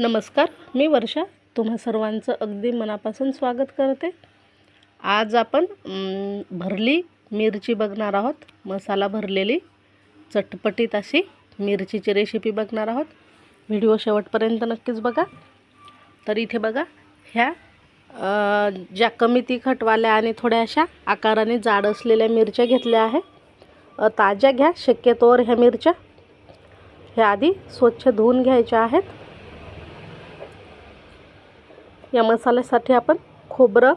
नमस्कार मी वर्षा. तुम्हा सर्वांचं अगदी मनापासून स्वागत करते. आज आपण भरली मिरची बघणार आहोत. मसाला भरलेली चटपटीत अशी मिरचीची रेसिपी बघणार आहोत. व्हिडिओ शेवटपर्यंत नक्कीच बघा. तर इथे बघा ह्या ज्या कमी तिखटवाल्या आणि थोड्या अशा आकाराने जाड असलेल्या मिरच्या घेतल्या आहे. ताज्या घ्या शक्यतोवर ह्या मिरच्या. ह्या आधी स्वच्छ धुवून घ्यायच्या आहेत. या मसाल्यासाठी आपण खोबरं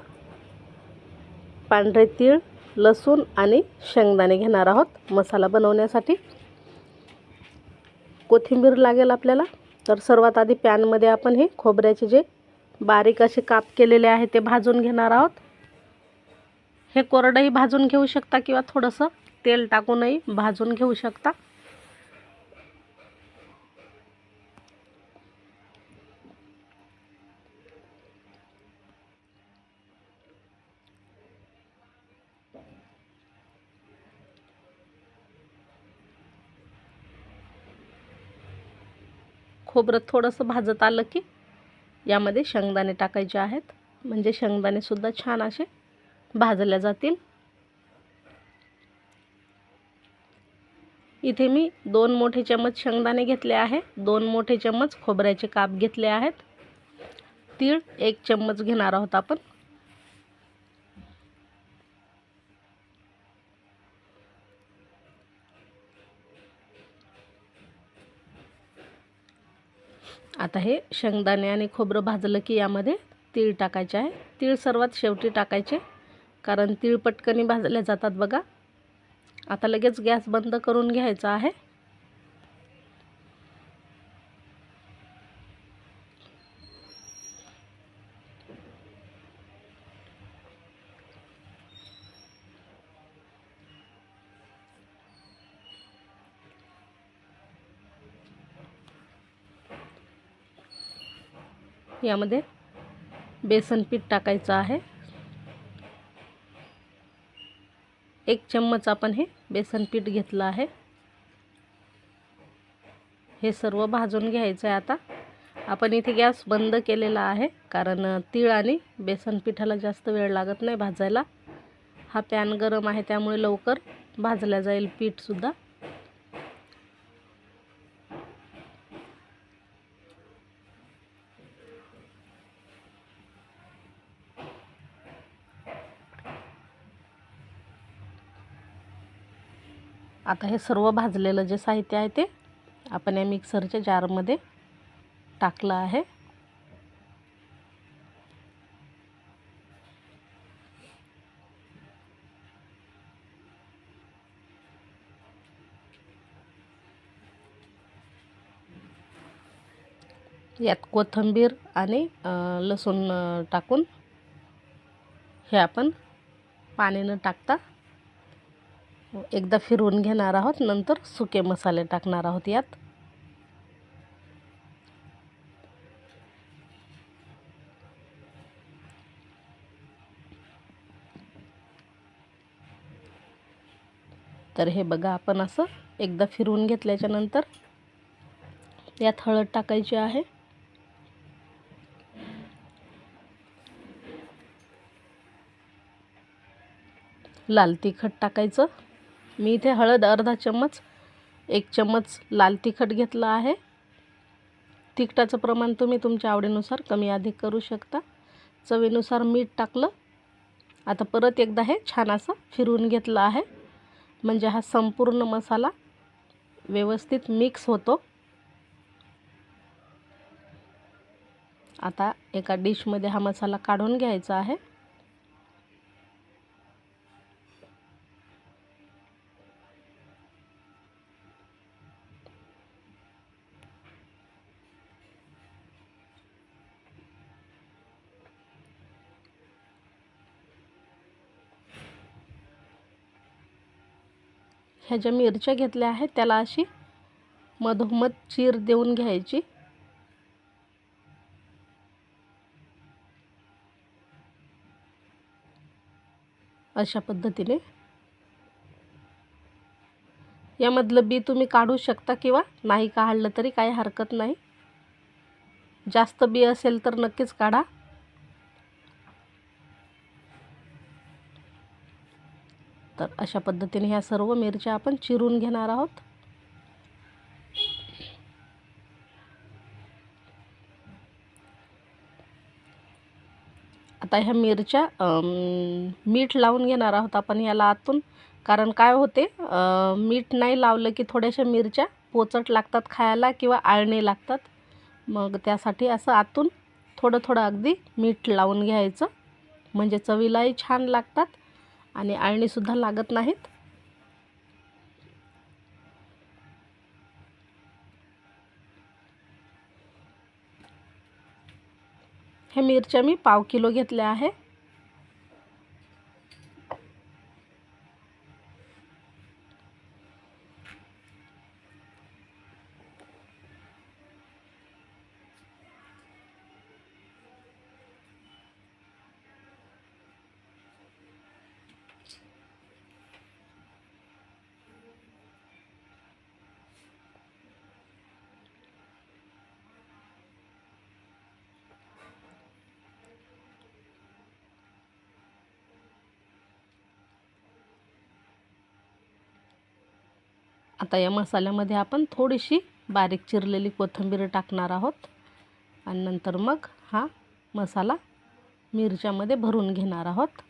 पांढरे तीळ लसूण आणि शेंगदाणे घेणार आहोत मसाला बनवण्यासाठी. कोथिंबीर लागेल आपल्याला. तर सर्वात आधी पॅनमध्ये आपण हे खोबऱ्याचे जे बारीक असे काप केलेले आहे ते भाजून घेणार आहोत. हे कोरडंही भाजून घेऊ शकता किंवा थोडंसं तेल टाकूनही भाजून घेऊ शकता. खोबरं थोडंसं भाजत आलं की यामध्ये शेंगदाणे टाकायचे आहेत. म्हणजे शेंगदाणेसुद्धा छान असे भाजल्या जातील. इथे मी दोन मोठे चम्मच शेंगदाणे घेतले आहे. दोन मोठे चम्मच खोबऱ्याचे काप घेतले आहेत. तीळ एक चम्मच घेणार आहोत आपण. आता हे शेंगदाणे आणि खोबरं भाजलं की यामध्ये तीळ टाकायचे आहे. तीळ सर्वात शेवटी टाकायचे कारण तीळ पटकनी भाजले जातात बघा. आता लगेच गॅस बंद करून घ्यायचा आहे. यामध्ये बेसन पीठ टाकायचं आहे. एक चम्मच आपण हे बेसन पीठ घेतलं आहे. हे सर्व भाजून घ्यायचं आहे आता. आपण इथे गॅस बंद केलेला आहे कारण तीळ आणि बेसन पिठाला जास्त वेळ लागत नाही भाजायला. हा पॅन गरम आहे त्यामुळे लवकर भाजल्या जाईल पीठसुद्धा. आता हे सर्व भाजलेलं जे साहित्य आहे ते आपण या मिक्सरच्या जारमध्ये टाकलं आहे. यात कोथिंबीर आणि लसूण टाकून हे आपण पाणी न टाकता. एकदा फिरवून घेणार आहोत नंतर सुके मसाले टाकणार आहोत यात. तर हे बघा आपण असं एकदा फिरवून घेतल्याच्या नंतर यात हळद टाकायची आहे. लाल तिखट टाकायचं. मी इथे हळद अर्धा चम्मच एक चम्मच लाल तिखट घेतलं आहे. तिखटाचं प्रमाण तुम्ही तुमच्या आवडीनुसार कमी अधिक करू शकता. चवीनुसार मीठ टाकलं. आता परत एकदा हे छान असं फिरवून घेतलं आहे. म्हणजे हा संपूर्ण मसाला व्यवस्थित मिक्स होतो. आता एका डिशमध्ये हा मसाला काढून घ्यायचा आहे. ह्या ज्या मिरच्या घेतल्या आहेत त्याला अशी मधोमध चीर देऊन घ्यायची. अशा पद्धतीने. यामधलं बी तुम्ही काढू शकता किंवा नाही काढलं तरी काही हरकत नाही. जास्त बी असेल तर नक्कीच काढा. तर अशा पद्धतीने ह्या सर्व मिरच्या आपण चिरून घेणार आहोत. आता ह्या मिरच्या मीठ लावून घेणार आहोत आपण याला आतून कारण काय होते मीठ नाही लावलं की थोड्याशा मिरच्या पोचट लागतात खायला किंवा आळणे लागतात. मग त्यासाठी असं आतून थोडं थोडं अगदी मीठ लावून घ्यायचं. म्हणजे चवीलाही छान लागतात. आणि आळणीसुद्धा लागत नाहीत. हे मिरच्या मी पाव किलो घेतल्या आहे. आता या मसाल्यामध्ये आपण थोडीशी बारीक चिरलेली कोथिंबीर टाकणार आहोत. आणि नंतर मग हा मसाला मिरच्यामध्ये भरून घेणार आहोत.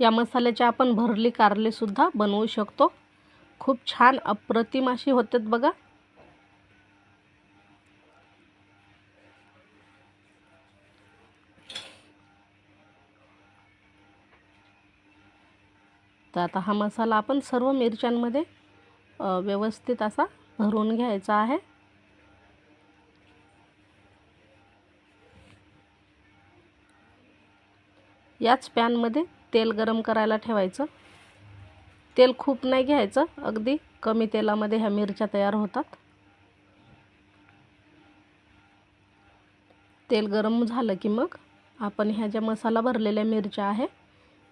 या मसाल्याचे आपण भरली कारलेसुद्धा बनवू शकतो. खूप छान अप्रतिम अशी होतात बघा. तर आता हा मसाला आपण सर्व मिरच्यांमध्ये व्यवस्थित असा भरून घ्यायचा आहे. याच पॅनमध्ये तेल गरम करायला ठेवायचं. तेल खूप नाही घ्यायचं अगदी कमी तेलामध्ये ह्या मिरच्या तयार होतात. तेल गरम झालं की मग आपण ह्या ज्या मसाला भरलेल्या मिरच्या आहे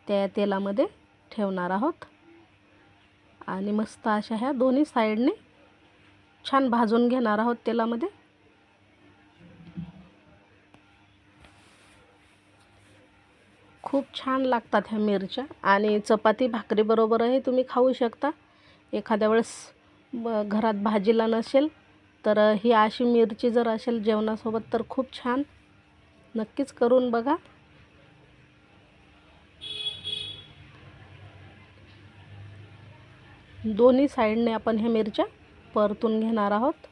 त्या तेलामध्ये ठेवणार आहोत. आणि मस्त अशा ह्या दोन्ही साईडने छान भाजून घेणार आहोत तेलामध्ये. खूप छान लागतात ह्या मिरच्या. आणि चपाती भाकरीबरोबरही तुम्ही खाऊ शकता. एखाद्या वेळेस घरात भाजीला नसेल तर ही अशी मिरची जर असेल जेवणासोबत तर खूप छान. नक्कीच करून बघा. दोन्ही साईडने आपण ह्या मिरच्या परतून घेणार आहोत.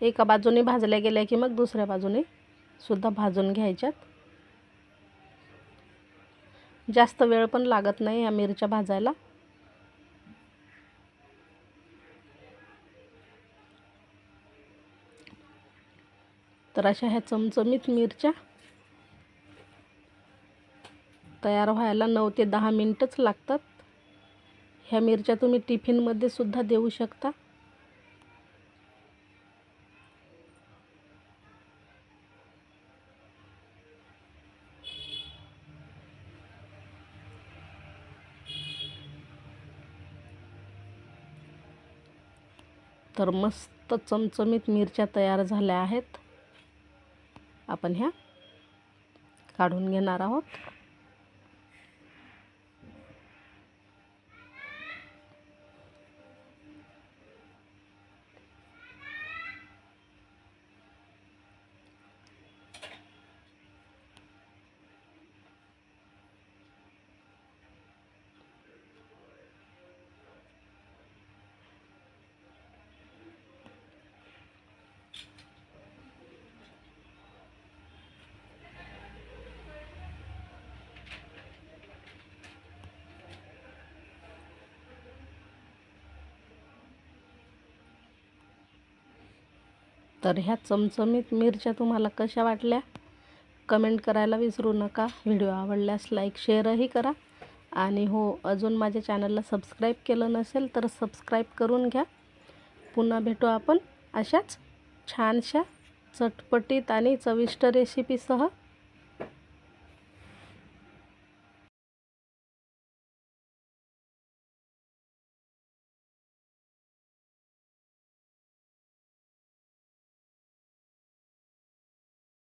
एका बाजूने भाजल्या गेल्या की मग दुसऱ्या बाजूने सुद्धा भाजून घ्यायच्यात. जास्त वेळ पण लागत नाही या मिरच्या भाजायला. तर अशा ह्या चमचमीत मिरच्या तयार व्हायला नऊ ते दहा मिनटंच लागतात. ह्या मिरच्या तुम्ही टिफिनमध्ये सुद्धा देऊ शकता. तर मस्त चमचमीत मिरच्या तयार झाल्या आहेत. आपण ह्या काढून घेणार आहोत. तर ह्या चमचमीत मिरच्या तुम्हाला कशा वाटल्या? कमेंट करायला विसरू नका. व्हिडिओ आवडल्यास लाईक शेअरही करा. आणि हो अजून माझ्या चॅनलला सबस्क्राईब केलं नसेल तर सबस्क्राईब करून घ्या. पुन्हा भेटू आपण अशाच छानशा चटपटीत आणि चविष्ट रेसिपीसह.